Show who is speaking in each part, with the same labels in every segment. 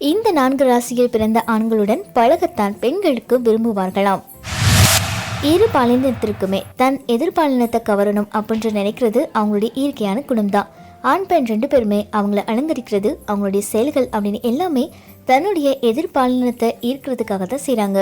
Speaker 1: இந்த நான்கு ராசியில் பிறந்த ஆண்களுடன் பழகத்தான் பெண்களுக்கு விரும்புவார்களாம். இரு பாலினத்திற்குமே தன் எதிர்பாலினத்தை கவரணும் அப்படின்ற நினைக்கிறது அவங்களுடைய இயற்கையான குணம்தான். ஆண் பெண் ரெண்டு பேருமே அவங்கள அலங்கரிக்கிறது அவங்களுடைய செயல்கள் அப்படின்னு எல்லாமே தன்னுடைய எதிர்பாலினத்தை ஈர்க்கிறதுக்காக தான் செய்கிறாங்க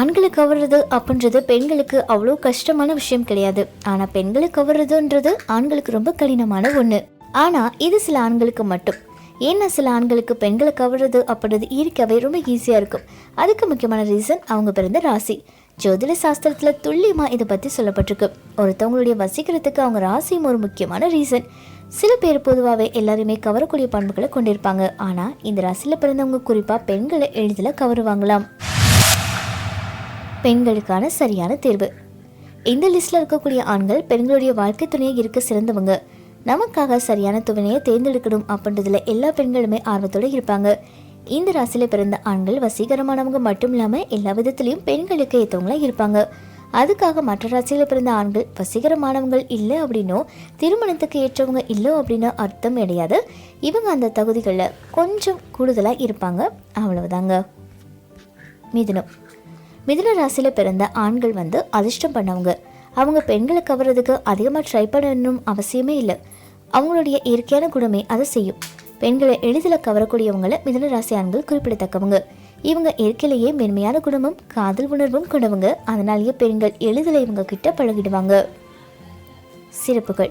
Speaker 1: ஆண்களை கவர்றது அப்படின்றது பெண்களுக்கு அவ்வளோ கஷ்டமான விஷயம் கிடையாது. ஆனால் பெண்களை கவர்றதுன்றது ஆண்களுக்கு ரொம்ப கடினமான ஒன்று ஆனால் இது சில ஆண்களுக்கு மட்டும். ஏன்னா சில ஆண்களுக்கு பெண்களை கவர்றது அப்படின்றது ஈர்க்கவே ரொம்ப ஈஸியாக இருக்கும். அதுக்கு முக்கியமான ரீசன் அவங்க பிறந்த ராசி. ஜோதிட சாஸ்திரத்தில் துல்லியமாக இதை பற்றி சொல்லப்பட்டிருக்கு. ஒருத்தவங்களுடைய வசிக்கிறதுக்கு அவங்க ராசியும் ஒரு முக்கியமான ரீசன் சில பேர் பொதுவாகவே எல்லாருமே கவரக்கூடிய பண்புகளை கொண்டிருப்பாங்க. ஆனால் இந்த ராசியில் பிறந்தவங்க குறிப்பாக பெண்களை எளிதில் கவருவாங்களாம். பெண்களுக்கான சரியான தேர்வு. இந்த லிஸ்ட்டில் இருக்கக்கூடிய ஆண்கள் பெண்களுடைய வாழ்க்கை துணையை இருக்க சிறந்தவங்க. நமக்காக சரியான துணையை தேர்ந்தெடுக்கணும் அப்படின்றதுல எல்லா பெண்களுமே ஆர்வத்தோட இருப்பாங்க. இந்த ராசியில் பிறந்த ஆண்கள் வசீகரமானவங்க மட்டும் இல்லாமல் எல்லா விதத்துலேயும் பெண்களுக்கு ஏற்றவங்களா இருப்பாங்க. அதுக்காக மற்ற ராசியில் பிறந்த ஆண்கள் வசீகரமானவங்கள் இல்லை அப்படின்னோ திருமணத்துக்கு ஏற்றவங்க இல்லை அப்படின்னு அர்த்தம் கிடையாது. இவங்க அந்த தகுதிகளில் கொஞ்சம் கூடுதலாக இருப்பாங்க. அவ்வளவுதாங்க. மிதுனம். மிதுன ராசியில் பிறந்த ஆண்கள் வந்து அதிர்ஷ்டம் பண்ணவங்க. அவங்க பெண்களை கவர்றதுக்கு அதிகமாக ட்ரை பண்ணணும் அவசியமே இல்லை. அவங்களுடைய இயற்கையான குணமே அதை செய்யும். பெண்களை எளிதில் கவரக்கூடியவங்கள மிதன ராசி ஆண்கள் குறிப்பிடத்தக்கவங்க. இவங்க இயற்கையிலேயே மென்மையான குணமும் காதல் உணர்வும் கொண்டவங்க. அதனாலேயே பெண்கள் எளிதில் இவங்க கிட்ட பழகிடுவாங்க. சிறப்புகள்.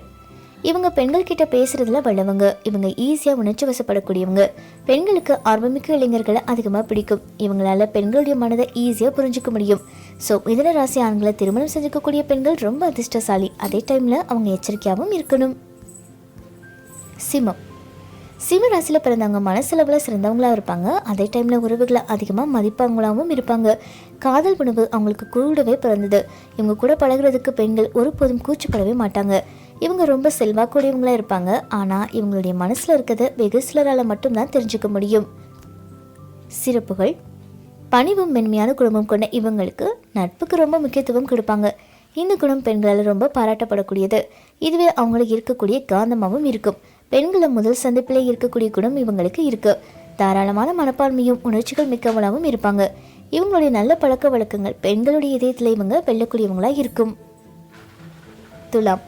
Speaker 1: இவங்க பெண்கள் கிட்ட பேசுறதுல வல்லவங்க. இவங்க ஈஸியாக உணர்ச்சி வசப்படக்கூடியவங்க. பெண்களுக்கு ஆர்வமிக்க இளைஞர்களை அதிகமாக பிடிக்கும். இவங்களால பெண்களுடைய மனதை ஈஸியாக புரிஞ்சுக்க முடியும். ஸோ மிதன ராசி ஆண்களை திருமணம் செஞ்சுக்கக்கூடிய பெண்கள் ரொம்ப அதிர்ஷ்டசாலி. அதே டைமில் அவங்க எச்சரிக்கையாகவும் இருக்கணும். சிம்மம். சிம்ம ராசியில் பிறந்தவங்க மனசளவில் சிறந்தவங்களாக இருப்பாங்க. அதே டைமில் உறவுகளை அதிகமாக மதிப்பவங்களாகவும் இருப்பாங்க. காதல் உணவு அவங்களுக்கு கூடவே பிறந்தது. இவங்க கூட பழகுறதுக்கு பெண்கள் ஒருபோதும் கூச்சப்படவே மாட்டாங்க. இவங்க ரொம்ப செல்வாக்கூடியவங்களாக இருப்பாங்க. ஆனால் இவங்களுடைய மனசில் இருக்கிறத வெகு சிலரால் மட்டும்தான் தெரிஞ்சுக்க முடியும். சிறப்புகள். பணிவும் மென்மையான குடும்பம் கொண்ட இவங்களுக்கு நட்புக்கு ரொம்ப முக்கியத்துவம் கொடுப்பாங்க. இந்த குணம் பெண்களால் ரொம்ப பாராட்டப்படக்கூடியது. இதுவே அவங்களுக்கு இருக்கக்கூடிய காந்தமாகவும் இருக்கும். பெண்களை முதல் சந்திப்பிலே இருக்கக்கூடிய குணம் இவங்களுக்கு இருக்கு. தாராளமான மனப்பான்மையும் உணர்ச்சிகள் மிக்கவளாகவும் இருப்பாங்க. இவங்களுடைய நல்ல பழக்க வழக்கங்கள் பெண்களுடைய இதயத்தில் இவங்க வெல்லக்கூடியவங்களா இருக்கும். துலாம்.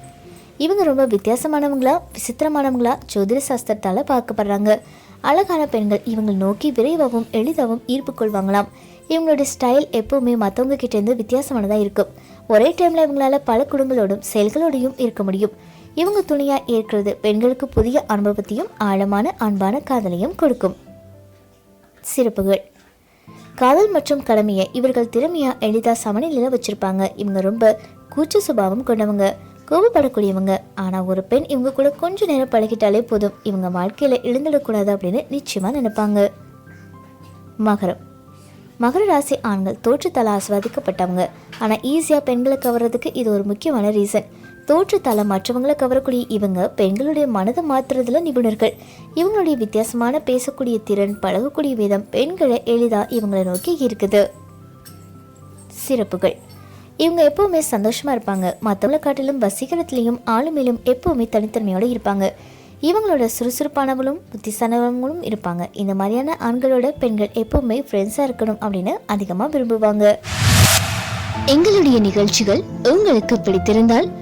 Speaker 1: இவங்க ரொம்ப வித்தியாசமானவங்களா விசித்திரமானவங்களா ஜோதிட சாஸ்திரத்தால் பார்க்கப்படுறாங்க. அழகான பெண்கள் இவங்களை நோக்கி விரைவாகவும் எளிதாகவும் ஈர்ப்பு கொள்வாங்களாம். இவங்களுடைய ஸ்டைல் எப்பவுமே மற்றவங்க கிட்டேருந்து வித்தியாசமானதாக இருக்கும். ஒரே டைமில் இவங்களால பல குடும்பங்களோடும் செயல்களோடையும் இருக்க முடியும். இவங்க துணையாக ஏற்கிறது பெண்களுக்கு புதிய அனுபவத்தையும் ஆழமான அன்பான காதலையும் கொடுக்கும். சிறப்புகள். காதல் மற்றும் கடமையை இவர்கள் திறமையா எளிதா சமநிலையில வச்சிருப்பாங்க. இவங்க ரொம்ப கூச்ச சுபாவம் கொண்டவங்க கோபப்படக்கூடியவங்க. ஆனால் ஒரு பெண் இவங்க கூட கொஞ்ச நேரம் பழகிட்டாலே போதும். இவங்க வாழ்க்கையில் இழந்துடக்கூடாது அப்படின்னு நிச்சயமாக நினைப்பாங்க. மகரம். மகர ராசி ஆண்கள் தோற்றத்தால் ஆஸ்வாதிக்கப்பட்டவங்க. ஆனால் ஈஸியாக பெண்களை கவர்றதுக்கு இது ஒரு முக்கியமான ரீசன் தோற்றத்தால் மற்றவங்களை கவரக்கூடிய இவங்க பெண்களுடைய மனதை மாத்துறதுல நிபுணர்கள். இவங்களுடைய வித்தியாசமான பேசக்கூடிய திறன் பழகக்கூடிய விதம் பெண்களை எளிதாக இவங்களை நோக்கி இருக்குது. சிறப்புகள். இவங்க எப்பவுமே சந்தோஷமாக இருப்பாங்க. மற்றவங்களை காட்டிலும் வசீகரத்துலேயும் ஆளுமையிலும் எப்பவுமே தனித்தன்மையோட இருப்பாங்க. இவங்களோட சுறுசுறுப்பானவங்களும் புத்திசானவங்களும் இருப்பாங்க. இந்த மாதிரியான ஆண்களோட பெண்கள் எப்பவுமே ஃப்ரெண்ட்ஸாக இருக்கணும் அப்படின்னு அதிகமாக விரும்புவாங்க. எங்களுடைய நிகழ்ச்சிகள் உங்களுக்கு பிடித்திருந்தால்